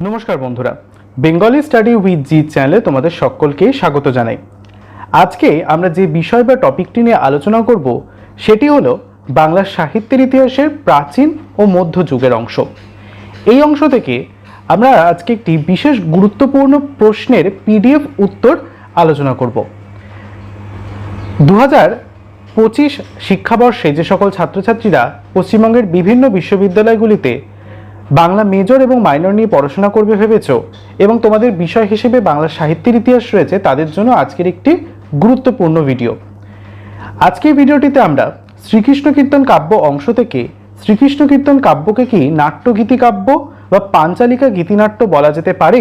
নমস্কার বন্ধুরা। Bengali study with G চ্যানেলে তোমাদের সকলকে স্বাগত জানাই। আজকে আমরা যে বিষয় বা টপিকটি নিয়ে আলোচনা করব, সেটি হলো বাংলা সাহিত্যের ইতিহাসের প্রাচীন ও মধ্যযুগের অংশ। এই অংশ থেকে আমরা আজকে একটি বিশেষ গুরুত্বপূর্ণ প্রশ্নের পিডিএফ উত্তর আলোচনা করব। দু পঁচিশ শিক্ষাবর্ষে যে সকল ছাত্রছাত্রীরা পশ্চিমবঙ্গের বিভিন্ন বিশ্ববিদ্যালয়গুলিতে বাংলা মেজর এবং মাইনর নিয়ে পড়াশোনা করবে ভেবেছ? এবং তোমাদের বিষয় হিসেবে বাংলা সাহিত্যের ইতিহাস রয়েছে, তাদের জন্য আজকের একটি গুরুত্বপূর্ণ ভিডিও। আজকের ভিডিওটিতে আমরা শ্রীকৃষ্ণ কীর্তন কাব্য অংশ থেকে শ্রীকৃষ্ণ কীর্তন কাব্যকে কি নাট্যগীতি কাব্য বা পাঞ্চালিকা গীতিনাট্য বলা যেতে পারে?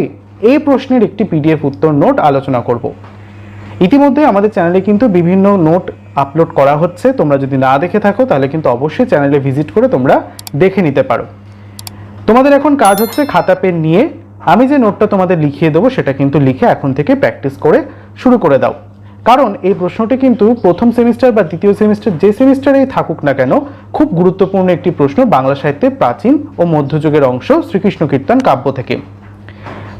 এই প্রশ্নের একটি পিডিএফ উত্তর নোট আলোচনা করব। ইতিমধ্যে আমাদের চ্যানেলে কিন্তু বিভিন্ন নোট আপলোড করা হচ্ছে, তোমরা যদি না দেখে থাকো তাহলে কিন্তু অবশ্যই চ্যানেলে ভিজিট করে তোমরা দেখে নিতে পারো। তোমাদের এখন কাজ হচ্ছে খাতা পেন নিয়ে আমি যে নোটটা তোমাদের লিখিয়ে দেবো সেটা কিন্তু লিখে এখন থেকে প্র্যাকটিস করে শুরু করে দাও। কারণ এই প্রশ্নটি কিন্তু প্রথম সেমিস্টার বা দ্বিতীয় সেমিস্টার যে সেমিস্টারেই থাকুক না কেন খুব গুরুত্বপূর্ণ একটি প্রশ্ন বাংলা সাহিত্যের প্রাচীন ও মধ্যযুগের অংশ শ্রীকৃষ্ণ কীর্তন কাব্য থেকে।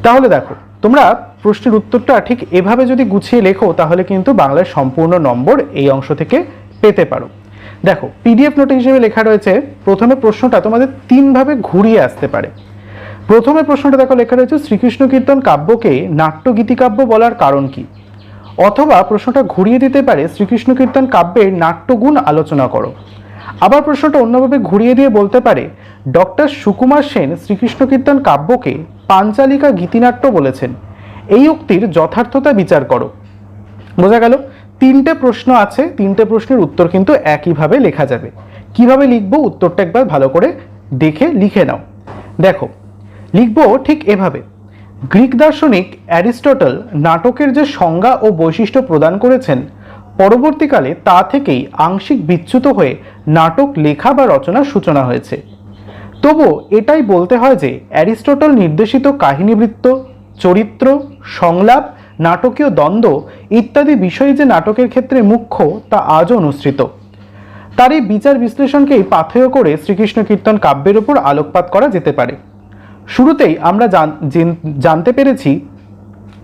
তাহলে দেখো, তোমরা প্রশ্নের উত্তরটা ঠিক এভাবে যদি গুছিয়ে লেখো তাহলে কিন্তু বাংলার সম্পূর্ণ নম্বর এই অংশ থেকে পেতে পারো। দেখো পিডিএফ নোট হিসেবে লেখা রয়েছে, প্রথমে প্রশ্নটা তোমাদের তিনভাবে ঘুরিয়ে আসতে পারে। প্রথমে প্রশ্নটা দেখো, লেখা রয়েছে, শ্রীকৃষ্ণ কীর্তন কাব্যকে নাট্য গীতিকাব্য বলার কারণ কি? অথবা প্রশ্নটা ঘুরিয়ে দিতে পারে, শ্রীকৃষ্ণ কীর্তন কাব্যের নাট্যগুণ আলোচনা করো। আবার প্রশ্নটা অন্যভাবে ঘুরিয়ে দিয়ে বলতে পারে, ডক্টর সুকুমার সেন শ্রীকৃষ্ণ কীর্তন কাব্যকে পাঞ্চালিকা গীতিনাট্য বলেছেন। এই উক্তির যথার্থতা বিচার করো। বোঝা গেল? তিনটে প্রশ্ন আছে, তিনটে প্রশ্নের উত্তর কিন্তু একইভাবে লেখা যাবে। কীভাবে লিখব? উত্তরটা একবার ভালো করে দেখে লিখে নাও। দেখো, লিখব ঠিক এভাবে। গ্রিক দার্শনিক অ্যারিস্টটল নাটকের যে সংজ্ঞা ও বৈশিষ্ট্য প্রদান করেছেন, পরবর্তীকালে তা থেকেই আংশিক বিচ্যুত হয়ে নাটক লেখা বা রচনার সূচনা হয়েছে। তবু এটাই বলতে হয় যে, অ্যারিস্টটল নির্দেশিত কাহিনীবৃত্ত, চরিত্র, সংলাপ নাটকীয় দ্বন্দ্ব ইত্যাদি বিষয় যে নাটকের ক্ষেত্রে মুখ্য, তা আজও অনুসৃত। তার এই বিচার বিশ্লেষণকেই পাথেয় করে শ্রীকৃষ্ণ কীর্তন কাব্যের উপর আলোকপাত করা যেতে পারে। শুরুতেই আমরা জানতে পেরেছি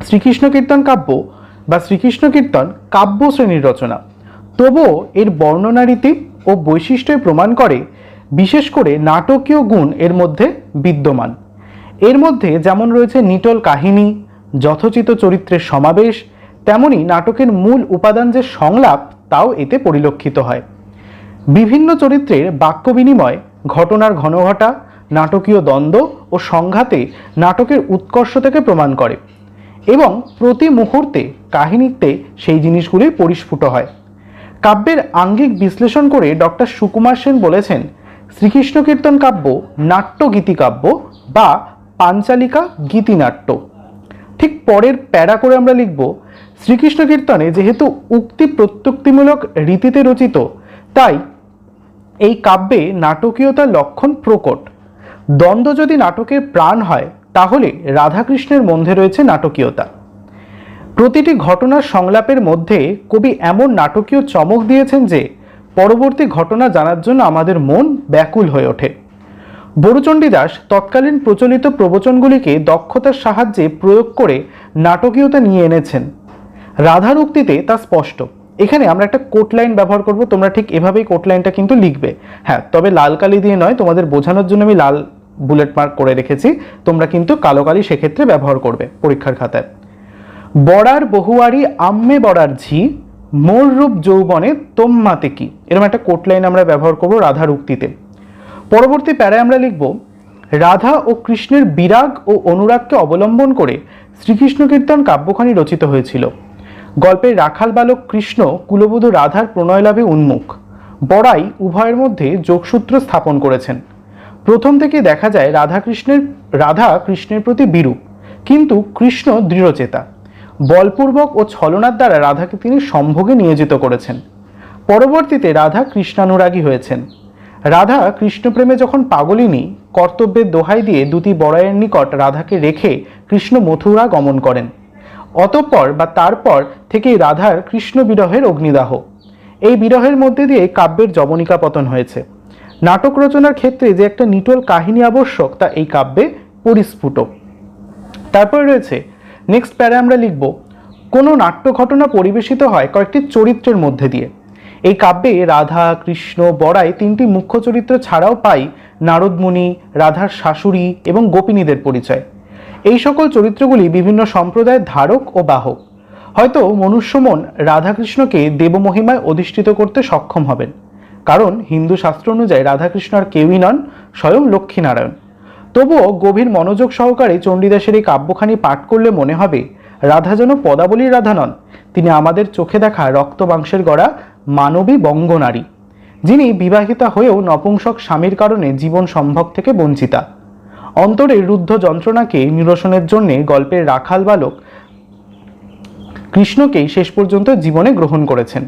শ্রীকৃষ্ণ কীর্তন কাব্য বা শ্রীকৃষ্ণ কীর্তন কাব্য শ্রেণির রচনা। তবুও এর বর্ণনারীতি ও বৈশিষ্ট্যই প্রমাণ করে, বিশেষ করে নাটকীয় গুণ এর মধ্যে বিদ্যমান। এর মধ্যে যেমন রয়েছে নিটল কাহিনী যথোচিত চরিত্রের সমাবেশ, তেমনি নাটকের মূল উপাদান যে সংলাপ, তাও এতে পরিলক্ষিত হয়। বিভিন্ন চরিত্রের বাক্য বিনিময়, ঘটনার ঘনঘটা, নাটকীয় দ্বন্দ্ব ও সংঘাতে নাটকের উৎকর্ষ থেকে প্রমাণ করে এবং প্রতি মুহূর্তে কাহিনীতে সেই জিনিসগুলি পরিস্ফুট হয়। কাব্যের আঙ্গিক বিশ্লেষণ করে ডক্টর সুকুমার সেন বলেছেন শ্রীকৃষ্ণ কীর্তন কাব্য নাট্য গীতিকাব্য বা পাঞ্চালিকা গীতিনাট্য। ঠিক পরের প্যারা করে আমরা লিখব, শ্রীকৃষ্ণ কীর্তনে যেহেতু উক্তি প্রত্যুক্তিমূলক রীতিতে রচিত, তাই এই কাব্যে নাটকীয়তার লক্ষণ প্রকট। দ্বন্দ্ব যদি নাটকের প্রাণ হয়, তাহলে রাধাকৃষ্ণের মধ্যে রয়েছে নাটকীয়তা। প্রতিটি ঘটনার সংলাপের মধ্যে কবি এমন নাটকীয় চমক দিয়েছেন যে, পরবর্তী ঘটনা জানার জন্য আমাদের মন ব্যাকুল হয়ে ওঠে। বড়ুচণ্ডী দাস তৎকালীন প্রচলিত প্রবচনগুলিকে দক্ষতার সাহায্যে প্রয়োগ করে নাটকীয়তা নিয়ে এনেছেন। রাধার উক্তিতে তা স্পষ্ট। এখানে আমরা একটা কোট লাইন ব্যবহার করব, তোমরা ঠিক এভাবেই কোট লাইনটা কিন্তু লিখবে। হ্যাঁ তবে লাল কালি দিয়ে নয়, তোমাদের বোঝানোর জন্য আমি লাল বুলেট মার্ক করে রেখেছি। তোমরা কিন্তু কালো কালি সেক্ষেত্রে ব্যবহার করবে পরীক্ষার খাতায়। বড়ার বহুয়ারি আম্মে বড়ার ঝি, মোর রূপ যৌবনে তোম্মাতে কি? এরকম একটা কোট লাইন আমরা ব্যবহার করব রাধার উক্তিতে। পরবর্তী প্যারায় আমরা লিখব, রাধা ও কৃষ্ণের বিরাগ ও অনুরাগকে অবলম্বন করে শ্রীকৃষ্ণ কীর্তন কাব্যখানি রচিত হয়েছিল। গল্পের রাখাল বালক কৃষ্ণ কুলবধূ রাধার প্রণয় লাভে উন্মুখ। বড়াই উভয়ের মধ্যে যোগসূত্র স্থাপন করেছেন। প্রথম থেকে দেখা যায় রাধা কৃষ্ণের রাধা কৃষ্ণের প্রতি বিরূপ, কিন্তু কৃষ্ণ দৃঢ়চেতা। বলপূর্বক ও ছলনার দ্বারা রাধাকে তিনি সম্ভোগে নিয়োজিত করেছেন। পরবর্তীতে রাধা কৃষ্ণানুরাগী হয়েছেন। রাধা কৃষ্ণপ্রেমে যখন পাগলিনী কর্তব্যের দোহাই দিয়ে দুটি বড়াইয়ের নিকট রাধাকে রেখে কৃষ্ণ মথুরা গমন করেন, অতঃপর বা তারপর থেকেই রাধার কৃষ্ণ বিরহের অগ্নিদাহ। এই বিরহের মধ্যে দিয়ে কাব্যের জবনিকা পতন হয়েছে। নাটক রচনার ক্ষেত্রে যে একটা নিটল কাহিনী আবশ্যক, তা এই কাব্যে পরিস্ফুট। তারপরে রয়েছে নেক্সট প্যারা আমরা লিখব, কোনো নাট্য ঘটনা পরিবেশিত হয় কয়েকটি চরিত্রের মধ্যে দিয়ে। এই কাব্যে রাধা, কৃষ্ণ, বড়াই তিনটি মুখ্য চরিত্র ছাড়াও পাই নারদমুনি রাধার শাশুড়ি এবং গোপিনীদের পরিচয়। এই সকল চরিত্রগুলি বিভিন্ন সম্প্রদায়ের ধারক ও বাহক। হয়তো মনুষ্যমন রাধাকৃষ্ণকে দেবমহিমায় অধিষ্ঠিত করতে সক্ষম হবেন। কারণ হিন্দু শাস্ত্র অনুযায়ী রাধাকৃষ্ণ আর কেউই নন, স্বয়ং লক্ষ্মীনারায়ণ। তবুও গভীর মনোযোগ সহকারে চণ্ডীদাসের এই কাব্যখানি পাঠ করলে মনে হবে, রাধা যেন পদাবলীর রাধা নন, তিনি আমাদের চোখে দেখা রক্তবাংশের গড়া মানবী বঙ্গনারী যিনি বিবাহিতা হয়েও নপুংসক স্বামীর কারণে জীবন সম্ভব থেকে বঞ্চিতা। অন্তরের রুদ্ধ যন্ত্রণাকে নিরসনের জন্যে গল্পের রাখাল বালক কৃষ্ণকেই শেষ পর্যন্ত জীবনে গ্রহণ করেছেন।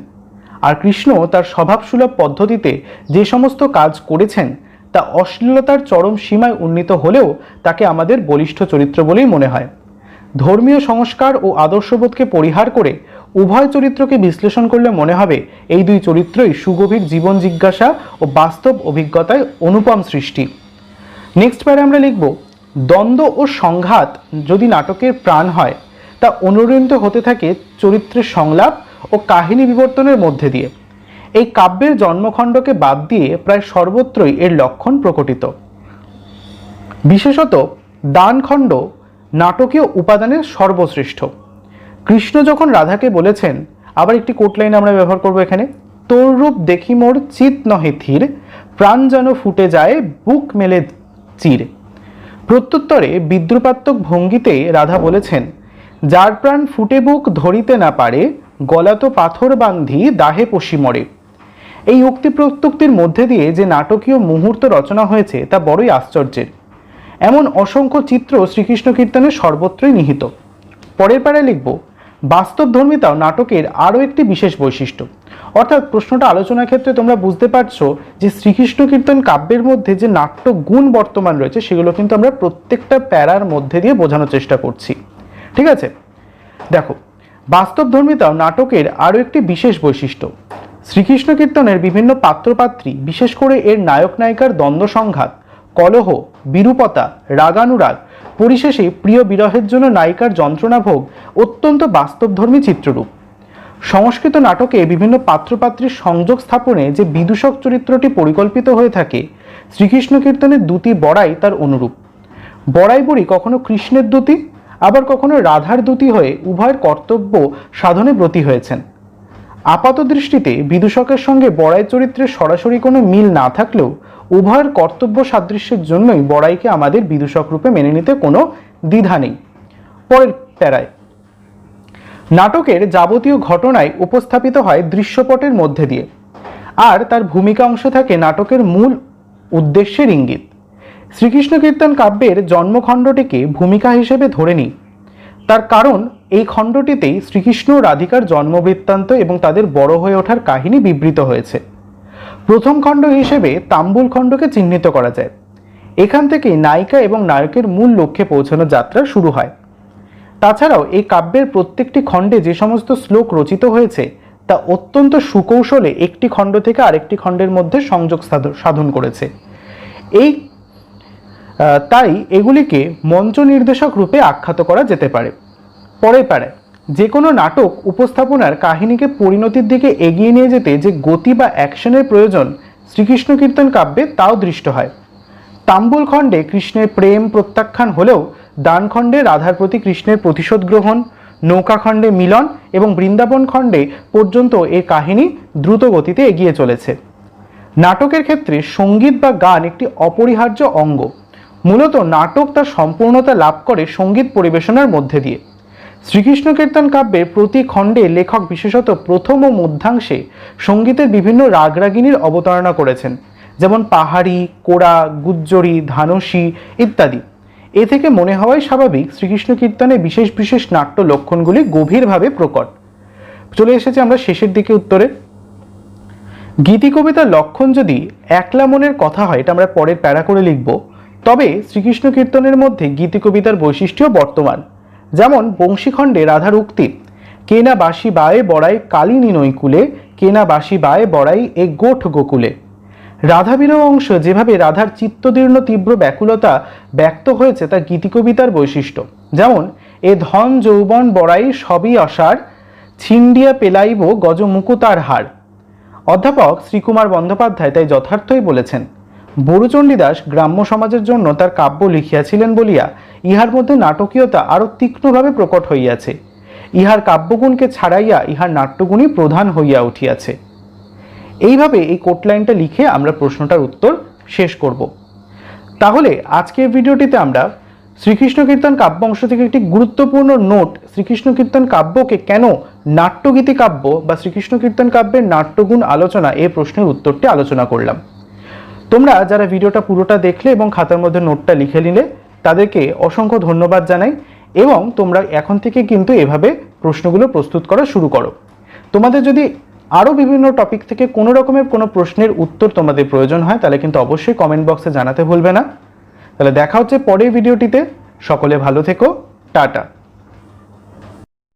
আর কৃষ্ণ তার স্বভাবসুলভ পদ্ধতিতে যে সমস্ত কাজ করেছেন, তা অশ্লীলতার চরম সীমায় উন্নীত হলেও তাকে আমাদের বলিষ্ঠ চরিত্র বলেই মনে হয়। ধর্মীয় সংস্কার ও আদর্শবোধকে পরিহার করে উভয় চরিত্রকে বিশ্লেষণ করলে মনে হবে এই দুই চরিত্রই সুগভীর জীবন জিজ্ঞাসা ও বাস্তব অভিজ্ঞতায় অনুপম সৃষ্টি। নেক্সট প্যারে আমরা লিখব, দ্বন্দ্ব ও সংঘাত যদি নাটকের প্রাণ হয়, তা অনুরণিত হতে থাকে চরিত্রের সংলাপ ও কাহিনী বিবর্তনের মধ্যে দিয়ে। এই কাব্যের জন্মখণ্ডকে বাদ দিয়ে প্রায় সর্বত্রই এর লক্ষণ প্রকটিত। বিশেষত দানখণ্ড নাটকীয় উপাদানের সর্বশ্রেষ্ঠ। কৃষ্ণ যখন রাধাকে বলেছেন, আবার একটি কোট লাইন আমরা ব্যবহার করব এখানে তোর রূপ দেখি মোর চিত নহে থির প্রাণ যেন ফুটে যায় বুক মেলে চির। প্রত্যুত্তরে বিদ্রুপাত্মক ভঙ্গিতে রাধা বলেছেন, যার প্রাণ ফুটে বুক ধরিতে না পারে গলাতো পাথর বান্ধি দাহে পশি মরে। এই উক্তি প্রত্যুক্তির মধ্যে দিয়ে যে নাটকীয় মুহূর্ত রচনা হয়েছে, তা বড়ই আশ্চর্যের। এমন অসংখ্য চিত্র শ্রীকৃষ্ণ কীর্তনের সর্বত্রই নিহিত। পরের পাড়ায় লিখব বাস্তবধর্মিতাও নাটকের আরও একটি বিশেষ বৈশিষ্ট্য। অর্থাৎ প্রশ্নটা আলোচনার ক্ষেত্রে তোমরা বুঝতে পারছ যে শ্রীকৃষ্ণ কীর্তন কাব্যের মধ্যে যে নাট্য গুণ বর্তমান রয়েছে, সেগুলো কিন্তু আমরা প্রত্যেকটা প্যারার মধ্যে দিয়ে বোঝানোর চেষ্টা করছি। ঠিক আছে? দেখো, বাস্তবধর্মিতাও নাটকের আরও একটি বিশেষ বৈশিষ্ট্য। শ্রীকৃষ্ণ কীর্তনের বিভিন্ন পাত্রপাত্রী, বিশেষ করে এর নায়ক নায়িকার দ্বন্দ্ব সংঘাত, কলহ, বিরূপতা, রাগানুরাগ পরিশেষে প্রিয় বিরহের জন্য নায়িকার যন্ত্রণা ভোগ অত্যন্ত বাস্তবধর্মী চিত্ররূপ। সংস্কৃত নাটকে বিভিন্ন পাত্রপাত্রীর সংযোগ স্থাপনে যে বিদূষক চরিত্রটি পরিকল্পিত হয়ে থাকে, শ্রীকৃষ্ণ কীর্তনের দুটি বড়াই তার অনুরূপ। বড়াই বুড়ি কখনো কৃষ্ণের দূতি, আবার কখনো রাধার দূতি হয়ে উভয়ের কর্তব্য সাধনে ব্রতী হয়েছেন। আপাত দৃষ্টিতে বিদূষকের সঙ্গে বড়াই চরিত্রের সরাসরি কোনো মিল না থাকলেও উভয়ের কর্তব্য সাদৃশ্যের জন্যই বড়াইকে আমাদের বিদূষক রূপে মেনে নিতে কোনো দ্বিধা নেই। পরের প্যারায়। নাটকের যাবতীয় ঘটনায় উপস্থাপিত হয় দৃশ্যপটের মধ্যে দিয়ে। আর তার ভূমিকা অংশ থাকে নাটকের মূল উদ্দেশ্যের ইঙ্গিত। শ্রীকৃষ্ণ কীর্তন কাব্যের জন্মখণ্ডটিকে ভূমিকা হিসেবে ধরে নিই। তার কারণ, এই খণ্ডটিতেই শ্রীকৃষ্ণ রাধিকার জন্মবৃত্তান্ত এবং তাদের বড় হয়ে ওঠার কাহিনী বিবৃত হয়েছে। প্রথম খণ্ড হিসেবে তাম্বুল খণ্ডকে চিহ্নিত করা যায়। এখান থেকেই নায়িকা এবং নায়কের মূল লক্ষ্যে পৌঁছানোর যাত্রা শুরু হয়। তাছাড়াও এই কাব্যের প্রত্যেকটি খণ্ডে যে সমস্ত শ্লোক রচিত হয়েছে, তা অত্যন্ত সুকৌশলে একটি খণ্ড থেকে আরেকটি খণ্ডের মধ্যে সংযোগ সাধ- সাধন করেছে। এই তাই এগুলিকে মঞ্চ নির্দেশক রূপে আখ্যাত করা যেতে পারে। পরে পাড়ায় যে কোনো নাটক উপস্থাপনার কাহিনীকে পরিণতির দিকে এগিয়ে নিয়ে যেতে যে গতি বা অ্যাকশনের প্রয়োজন শ্রীকৃষ্ণ কীর্তন কাব্যে তাও দৃষ্ট হয়। তাম্বুল খণ্ডে কৃষ্ণের প্রেম প্রত্যাখ্যান হলেও দানখণ্ডে রাধার প্রতি কৃষ্ণের প্রতিশোধ গ্রহণ নৌকাখণ্ডে মিলন এবং বৃন্দাবন খণ্ডে পর্যন্ত এ কাহিনী দ্রুত গতিতে এগিয়ে চলেছে। নাটকের ক্ষেত্রে সংগীত বা গান একটি অপরিহার্য অঙ্গ। মূলত নাটক তার সম্পূর্ণতা লাভ করে সংগীত পরিবেশনার মধ্যে দিয়ে। শ্রীকৃষ্ণ কীর্তন কাব্যের প্রতি খণ্ডে লেখক বিশেষত প্রথম ও মধ্যাংশে সঙ্গীতের বিভিন্ন রাগরাগিনীর অবতারণা করেছেন, যেমন পাহাড়ি, কোড়া, গুজ্জরি, ধানসী ইত্যাদি। এ থেকে মনে হওয়াই স্বাভাবিক শ্রীকৃষ্ণ কীর্তনে বিশেষ বিশেষ নাট্য লক্ষণগুলি গভীরভাবে প্রকট। চলে এসেছে আমরা শেষের দিকে উত্তরে। গীতি কবিতার লক্ষণ যদি একলা মনের কথা হয়, এটা আমরা পরের প্যারা করে লিখব। তবে শ্রীকৃষ্ণ কীর্তনের মধ্যে গীতি কবিতার বৈশিষ্ট্য বর্তমান। যেমন বংশীখণ্ডে রাধার উক্তি কেনা বাসি বায়ে বড়াই কালিনী নৈকুলে, কেনা বাসি বায়ে বড়াই এ গোঠ গোকুলে। রাধা বিরহ অংশ যেভাবে রাধার চিত্তদীর্ণ তীব্র ব্যাকুলতা ব্যক্ত হয়েছে তা গীতিকবিতার বৈশিষ্ট্য। যেমন, এ ধন যৌবন বড়াই সবই অসার, ছিন্ডিয়া পেলাইব গজমুকুতার হার। অধ্যাপক শ্রীকুমার বন্দ্যোপাধ্যায় তাই যথার্থই বলেছেন বড়ুচণ্ডীদাস গ্রাম্য সমাজের জন্য তার কাব্য লিখিয়াছিলেন বলিয়া ইহার মধ্যে নাটকীয়তা আরও তীক্ষ্ণভাবে প্রকট হইয়াছে। ইহার কাব্যগুণকে ছাড়াইয়া ইহার নাট্যগুণই প্রধান হইয়া উঠিয়াছে। এইভাবে এই কোট লাইনটা লিখে আমরা প্রশ্নটার উত্তর শেষ করব। তাহলে আজকের ভিডিওটিতে আমরা শ্রীকৃষ্ণ কীর্তন কাব্য অংশ থেকে একটি গুরুত্বপূর্ণ নোট শ্রীকৃষ্ণ কীর্তন কাব্যকে কেন নাট্যগীতি কাব্য বা শ্রীকৃষ্ণ কীর্তন কাব্যের নাট্যগুণ আলোচনা এ প্রশ্নের উত্তরটি আলোচনা করলাম। তোমরা যারা ভিডিওটা পুরোটা দেখলে এবং খাতার মধ্যে নোটটা লিখে নিলে, তাদেরকে অসংখ্য ধন্যবাদ জানাই এবং তোমরা এখন থেকে কিন্তু এভাবে প্রশ্নগুলো প্রস্তুত করা শুরু করো। তোমাদের যদি আরও বিভিন্ন টপিক থেকে কোনো রকমের কোনো প্রশ্নের উত্তর তোমাদের প্রয়োজন হয়, তাহলে কিন্তু অবশ্যই কমেন্ট বক্সে জানাতে ভুলবে না। তাহলে দেখা হচ্ছে পরের ভিডিওটিতে সকলে ভালো থেকো। টাটা।